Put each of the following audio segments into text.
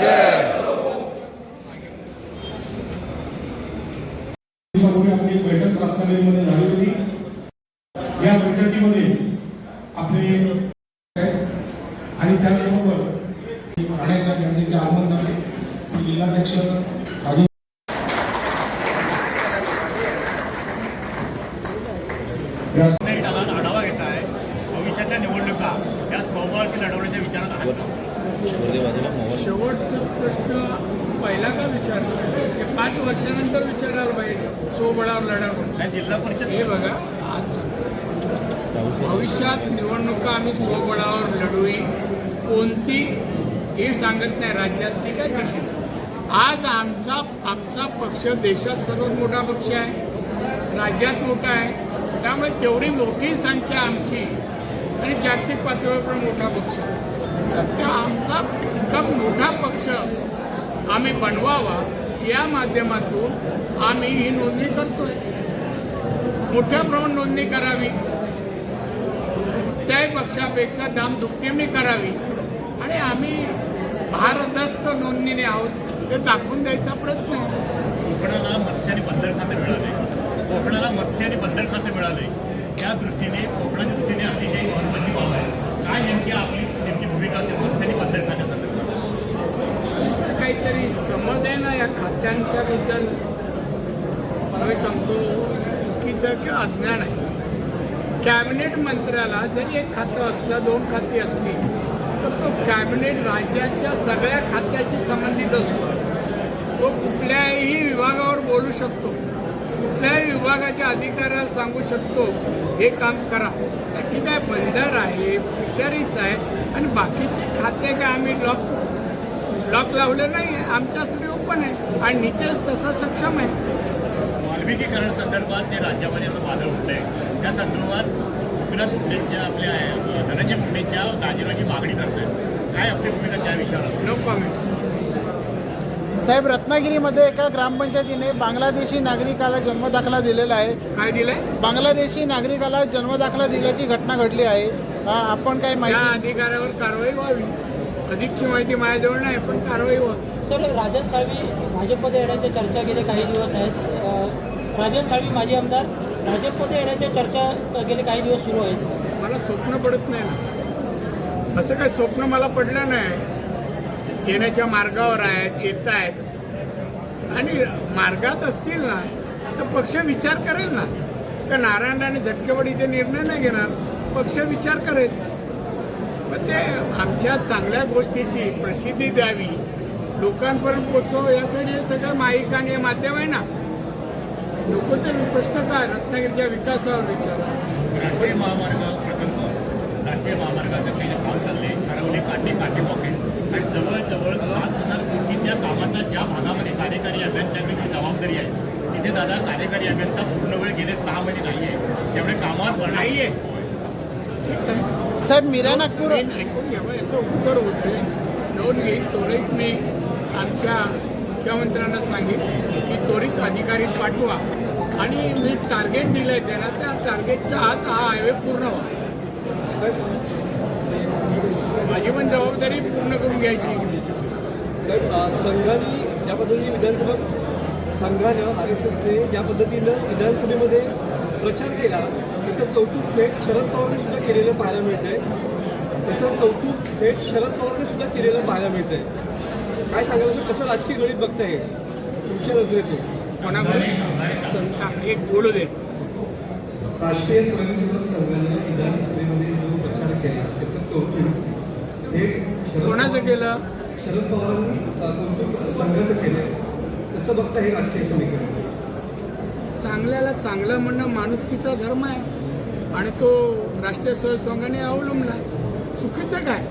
জয় जिल्हा परिषद? हे बघा आज भविष्यात निवडणुका आम्ही स्वबळावर लढवी. कोणती? हे सांगत नाही राज्यातली काय दिल्लीची. आज आमचा आमचा पक्ष देशात सर्वात मोठा पक्ष आहे. राज्यात मोठा आहे. त्यामुळे तेवढी मोठी संख्या आमची आणि जागतिक पातळीवर पण मोठा पक्ष तर त्या आमचा इतका मोठा पक्ष आम्ही बनवावा या माध्यमातून आम्ही ही नोंदणी करतोय. मोठ्या प्रमाणात नोंदणी करावी. कुठल्याही पक्षापेक्षा दाम दुपटीने करावी. आणि आम्ही भारदस्त नोंदणीने आहोत ते दाखवून द्यायचा प्रयत्न आहे. कोकणाला मत्स्य आणि बंदर खाते मिळाले. कोकणाला मत्स्य आणि बंदर खाते मिळाले. त्या दृष्टीने कोकणाच्या दृष्टीने अतिशय महत्वाची बाब आहे. काय नेमकी आपली नेमकी भूमिका असेल मत्स्य आणि बंदर खात्या संदर्भात? तर काहीतरी समज आहे ना या खात्यांच्या बद्दल. मी सांगतो चुकीचं किंवा अज्ञान आहे. कॅबिनेट मंत्र्याला जरी एक खातं असलं दोन खाती असली तर तो कॅबिनेट राज्याच्या सगळ्या खात्याशी संबंधित असतो. तो कुठल्याही विभागावर बोलू शकतो. कुठल्याही विभागाच्या अधिकाऱ्याला सांगू शकतो हे काम करा. तर ठीक आहे बंदर आहे फिशरीज आहे आणि बाकीचे खाते काय आम्ही लॉक लॉक लावले नाही आहे आमच्यासाठी ओपन आहे. आणि नितेश तसा सक्षम आहे. वाल्मिकीकरण संदर्भात ते राज्यामध्ये असं वादळ उठलंय त्या संदर्भात गोपीनाथ मुंडेंच्या आपल्या धनंजय मुंडेंच्या राजीनाम्याची मागणी करतायत. काय आपली भूमिका त्या विषयावर नो कॉमेंट्स साहेब रत्नागिरीमध्ये एका ग्रामपंचायतीने बांगलादेशी नागरिकाला जन्मदाखला दिलेला आहे. काय दिलंय? बांगलादेशी नागरिकाला जन्मदाखला दिल्याची घटना घडली आहे. आपण काय माहिती अधिकाऱ्यावर कारवाई व्हावी. अधिकची माहिती माझ्याजवळ नाही पण कारवाई व्हावी. सर राजन साळवी भाजपमध्ये येण्याच्या चर्चा गेले काही दिवस आहेत. अ, राजन साळवी माजी आमदार. भाजपमध्ये येण्याच्या चर्चा गेले काही दिवस सुरू आहेत. मला स्वप्न पडत नाही ना. असं काही स्वप्न मला पडलं नाही. येण्याच्या मार्गावर आहेत येत आहेत. आणि मार्गात असतील ना तर पक्ष विचार करेल ना. का नारायण राणे झटकेवाडी ते निर्णय नाही घेणार? पक्ष विचार करेल. पण ते आमच्या चांगल्या गोष्टीची प्रसिद्धी द्यावी. लोकांपर्यंत पोचवावं यासाठी हे सगळं माईक आणि हे माध्यम आहे ना. लोक तर प्रश्न काय? रत्नागिरीच्या विकासावर विचारा. राष्ट्रीय महामार्ग प्रकल्प राष्ट्रीय महामार्गाचं काही काम चालले हरवले काटे काटे पॉकेट आणि जवळजवळ सात हजार कोटीच्या कामाचा ज्या भागामध्ये कार्यकारी अभियंत्यांची जबाबदारी आहे तिथे दादा कार्यकारी अभियंता पूर्ण वेळ गेले सहा महिने नाही आहे त्यामुळे कामात ठीक आहे साहेब मीरा नागपूर ऐकून घ्यावं याचं उत्तर होते नोंद घेईन त्वरित मी आमच्या मुख्यमंत्र्यांना सांगितले की त्वरित अधिकारी पाठवा आणि मी टार्गेट दिलं आहे त्यांना त्या टार्गेटच्या आत हा हायवे पूर्ण व्हा. माझी पण जबाबदारी पूर्ण करून घ्यायची. साहेब संघाने ज्या पद्धतीने विधानसभा संघानं आर एस एसने ज्या पद्धतीनं विधानसभेमध्ये प्रचार केला त्याचं कौतुक थेट शरद पवारने सुद्धा केलेलं पाहायला मिळतंय. त्याचं कौतुक थेट शरद पवारने सुद्धा केलेलं पाहायला मिळतंय. काय सांगायला तर कसं राजकीय गणित बघताय? तुमच्या नजरेतून एक बोलू दे. राष्ट्रीय स्वयंसेवक संघाने विधानसभेमध्ये जो प्रचार केला त्याचं कौतुक शरद कोणाचं केलं? शरद पवारांनी कौतुक संघाचं केलं कसं बघता हे राजकीय समीकरण? चांगल्याला चांगलं म्हणणं माणुसकीचा धर्म आहे. आणि तो राष्ट्रीय स्वयं संघाने अवलंबला. चुकीचं काय?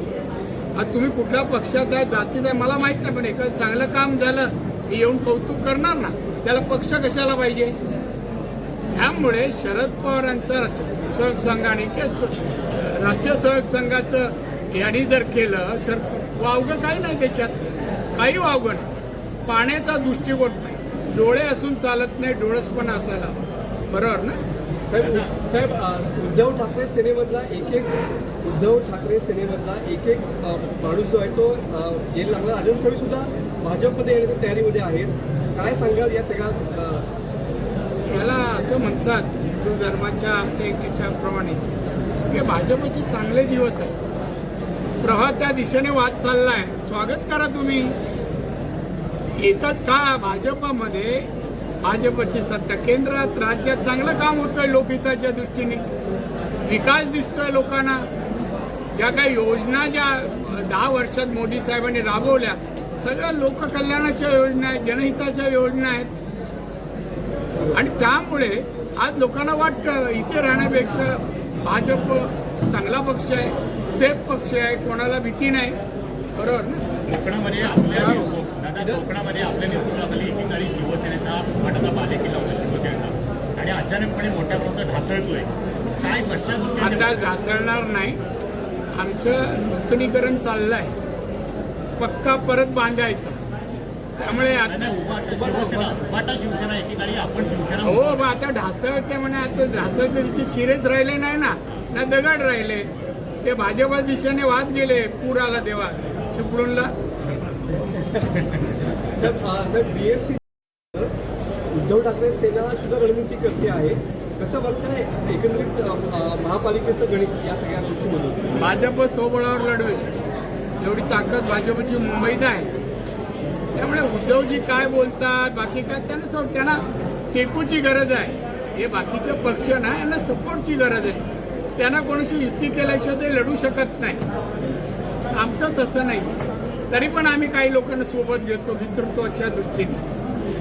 आज तुम्ही कुठल्या पक्षात आहे जातीत आहे मला माहीत नाही पण एखादं चांगलं काम झालं हे येऊन कौतुक करणार ना त्याला पक्ष कशाला पाहिजे? त्यामुळे शरद पवारांचं राष्ट्रीय सहयोग संघाने राष्ट्रीय सहक संघाचं यांनी जर केलं सर वावगं काही नाही त्याच्यात काही वावगं नाही. पाण्याचा दृष्टिकोन नाही. डोळे असून चालत नाही डोळसपणा असायला बरोबर ना? साहेब साहेब उद्धव ठाकरे सेनेमधला एक एक उद्धव ठाकरे सेनेमधला एक एक माणूस जो आहे तो येईल लागला. राजन साहेब सुद्धा भाजपमध्ये येण्याच्या तयारीमध्ये आहेत. काय सांगाल या सगळ्या याला असं म्हणतात हिंदू धर्माच्या एक याच्याप्रमाणे हे भाजपचे चांगले दिवस आहे प्रवाह त्या दिशेने वाद चालला आहे स्वागत करा तुम्ही. येतात का भाजपमध्ये? भाजपची सत्ता केंद्रात राज्यात चांगलं काम होतंय लोकहिताच्या दृष्टीने. विकास दिसतोय लोकांना. ज्या काही योजना ज्या दहा वर्षात मोदी साहेबांनी राबवल्या सगळ्या लोककल्याणाच्या योजना आहेत जनहिताच्या योजना आहेत. आणि त्यामुळे आज लोकांना वाटतं इथे राहण्यापेक्षा भाजप चांगला पक्ष आहे सेफ पक्ष आहे कोणाला भीती नाही. बरोबर ना? कोकणामध्ये आपल्या कोकणामध्ये आपल्या अचानकपणे मोठ्या प्रमाणात ढासळतोय. काय कशा आता ढासळणार नाही. आमचं नूतनीकरण चाललं आहे पक्का परत बांधायचा. त्यामुळे आता शिवसेना उभाटा शिवसेना एकेकाळी आपण शिवसेना हो मग आता ढासळते म्हणे आता ढासळते चिरेच राहिले नाही ना ना दगड राहिले. ते भाजपा दिशेने वाद गेले पूर आला तेव्हा. चिपळूणला साहेब अ, साहेब बीएमसी उद्धव ठाकरे सेना सुद्धा रणनीती करते आहे. कसं बघताय एकंदरीत महापालिकेचं गणित या सगळ्या गोष्टीमधून भाजप सोबळावर लढवे एवढी ताकद भाजपची मुंबईत आहे. त्यामुळे उद्धवजी काय बोलतात बाकी काय त्यांना सर त्यांना टेकूची गरज आहे. हे बाकीचे पक्ष ना यांना सपोर्टची गरज आहे. त्यांना कोणाशी युती केल्याशिवाय ते लढू शकत नाही. आमचं तसं नाही. तरी पण आम्ही काही लोकांना सोबत घेतो नेतृत्वाच्या दृष्टीने.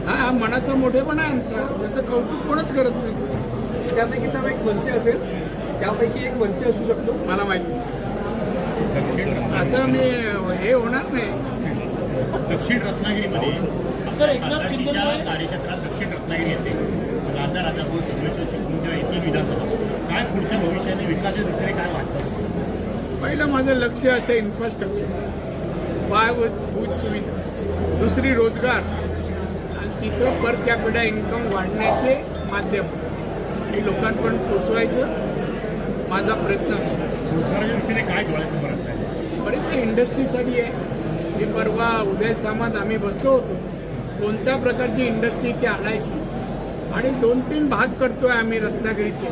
हा हा मनाचा मोठेपणा आहे आमचा. त्याचं कौतुक कोणच करत नाही. त्यापैकी साहेब एक मनसे असेल त्यापैकी एक मनसे असू शकतो. मला माहीत नाही. दक्षिण रत्नागिरी असं मी हे होणार नाही. दक्षिण रत्नागिरीमध्ये सर, कार्यक्षेत्रात दक्षिण रत्नागिरी येते. लादा राजापूर सोमेश्वर चिपळूण किंवा येथील विधानसभा. काय पुढच्या भविष्याने विकासाच्या दृष्टीने काय वाटतं? पहिलं माझं लक्ष असं इन्फ्रास्ट्रक्चर पायाभूत सुविधा. दुसरी रोजगार. तिसरं पर कॅपिटा इन्कम वाढण्याचे माध्यम. हे लोकांपर्यंत पोचवायचं माझा प्रयत्न असतो. रोजगाराच्या दृष्टीने काय डोळ्यासमोर आहे इंडस्ट्रीसाठी आहे. मी परवा उदय सामात आम्ही बसलो होतो. कोणत्या प्रकारची इंडस्ट्री इथे आणायची? आणि दोन तीन भाग करतोय आम्ही रत्नागिरीचे.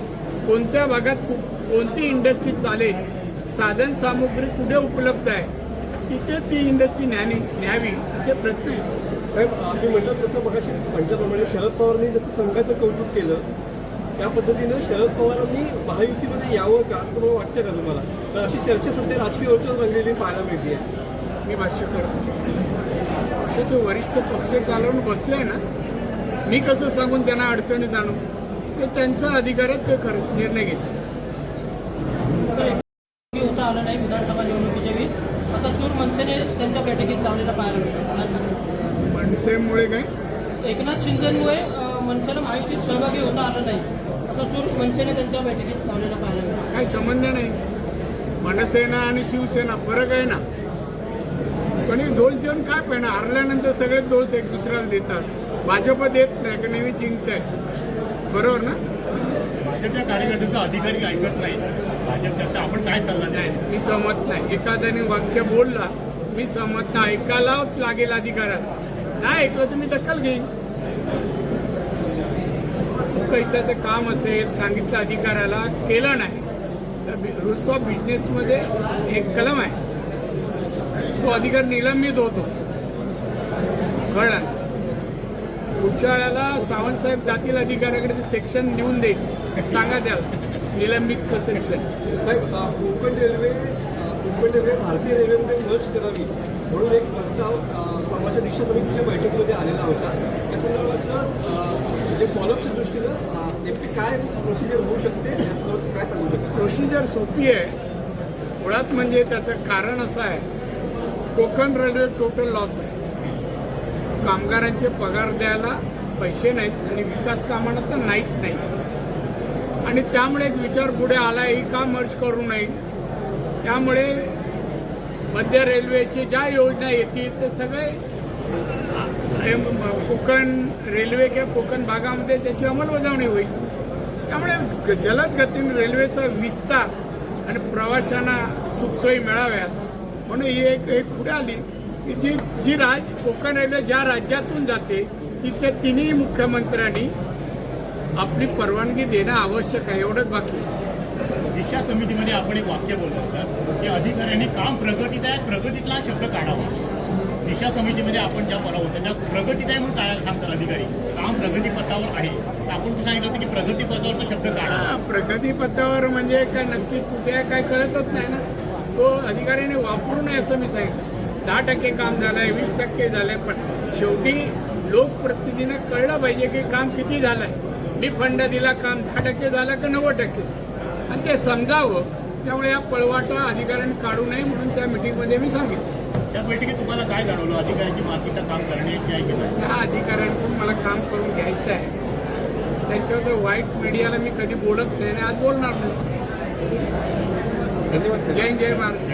कोणत्या भागात कोणती इंडस्ट्री चालेल? साधन सामुग्री कुठे उपलब्ध आहे? तिथे ती इंडस्ट्री न्यावी न्यावी असे प्रयत्न आहेत. साहेब आम्ही म्हटलं तसं मगाशी म्हटल्याप्रमाणे शरद पवारांनी जसं संघाचं कौतुक केलं त्या पद्धतीनं शरद पवारांनी महायुतीमध्ये यावं का असं तुम्हाला वाटतं का तुम्हाला? तर अशी चर्चा सध्या राजकीय वर्तुळात रंगलेली पाहायला मिळते मी भाष्य करतो पक्षाचे वरिष्ठ पक्ष चालवून बसले ना मी कसं सांगून त्यांना अडचणीत आणू ते त्यांचा अधिकार आहे ते खरं निर्णय होता आलं नाही विधानसभा निवडणुकीच्या वेळी. असा सूर मनसेने त्यांच्या बैठकीत लावलेला पाहायला मिळतो. मनसेमुळे काय? एकनाथ शिंदेमुळे मनसेला महायुतीत सहभागी होता आलं नाही. असा सूर मनसेने त्यांच्या बैठकीत लावलेला मिळतो काही संबंध नाही. मनसेना आणि शिवसेना फरक आहे ना? कोणी दोष देऊन काय पण हारल्यानंतर सगळे दोष एक दुसऱ्याला देतात. भाजप देत नाही का नेहमी जिंकत बरोबर ना? भाजपच्या कार्यकर्त्यांचा अधिकारी ऐकत नाहीत भाजपच्या तर आपण काय सल्ला नाही मी सहमत नाही. एखाद्याने वाक्य बोलला मी सहमत नाही. ऐकायलाच लागेल अधिकाराला नाही ऐकलं तर मी दखल घेईन. लोकहिताचं काम असेल सांगितलं अधिकाऱ्याला केलं नाही. तर रूल्स ऑफ बिझनेसमध्ये एक कलम आहे. तो अधिकार निलंबित होतो. कळलं? पुढच्या वेळेला सावंतसाहेब जातील अधिकाऱ्याकडे ते सेक्शन लिहून देईल. सांगा त्याला. निलंबितचं सेक्शन साहेब कोकण रेल्वे कोकण रेल्वे भारतीय रेल्वेमध्ये मर्ज करावी म्हणून एक प्रस्ताव परवाच्या दीक्षा समितीच्या बैठकीमध्ये आलेला होता. या संदर्भातलं जे फॉलोअपच्या दृष्टीनं नेमकी काय प्रोसिजर होऊ शकते काय सांगू शकाल? प्रोसिजर सोपी आहे. मुळात म्हणजे त्याचं कारण असं आहे कोकण रेल्वे टोटल लॉस आहे. कामगारांचे पगार द्यायला पैसे नाहीत आणि विकास कामांना तर नाहीच नाही आणि त्यामुळे एक विचार पुढे आला ही का मर्ज करू नये? त्यामुळे मध्य रेल्वेचे ज्या योजना येतील ते सगळे कोकण रेल्वे किंवा कोकण भागामध्ये त्याची अंमलबजावणी होईल. त्यामुळे जलद गतीने रेल्वेचा विस्तार आणि प्रवाशांना सुखसोयी मिळाव्यात. म्हणून ही एक एक पुढे आली की जी जी राज कोकण रेल्वे ज्या राज्यातून जाते तिथल्या तिन्ही मुख्यमंत्र्यांनी आपली परवानगी देणं आवश्यक आहे एवढंच बाकी आहे. दिशा समितीमध्ये आपण एक वाक्य बोलतो होता की अधिकाऱ्यांनी काम प्रगतीत आहे प्रगतीतला शब्द काढावा. दिशा समितीमध्ये आपण ज्या बोला होतो त्या प्रगतीत आहे म्हणून काय सांगतात अधिकारी? काम प्रगतीपथावर आहे. आपण ते सांगितलं होतं की प्रगतीपथावर तो शब्द काढावा? प्रगतीपथावर म्हणजे काय नक्की कुठे आहे काय कळतच नाही ना. तो अधिकाऱ्याने वापरू नये असं मी सांगितलं. दहा टक्के काम झालंय वीस टक्के झालंय पण शेवटी लोकप्रतिनिधीनं कळलं पाहिजे की काम किती झालंय. मी फंड दिला काम दहा टक्के झालं का नव्वद टक्के? आणि ते समजावं त्यामुळे या पळवाटा अधिकाऱ्यांनी काढू नये म्हणून त्या मिटिंगमध्ये मी सांगितलं. त्या बैठकीत तुम्हाला काय जाणवलं? अधिकाऱ्यांची मानसिकता काम करण्याची आहे की नाही ज्या अधिकाऱ्यांकडून मला काम करून घ्यायचं आहे त्यांच्यावर वाईट मीडियाला मी कधी बोलत नाही आणि आज बोलणार नाही. धन्यवाद जय जय महाराष्ट्र.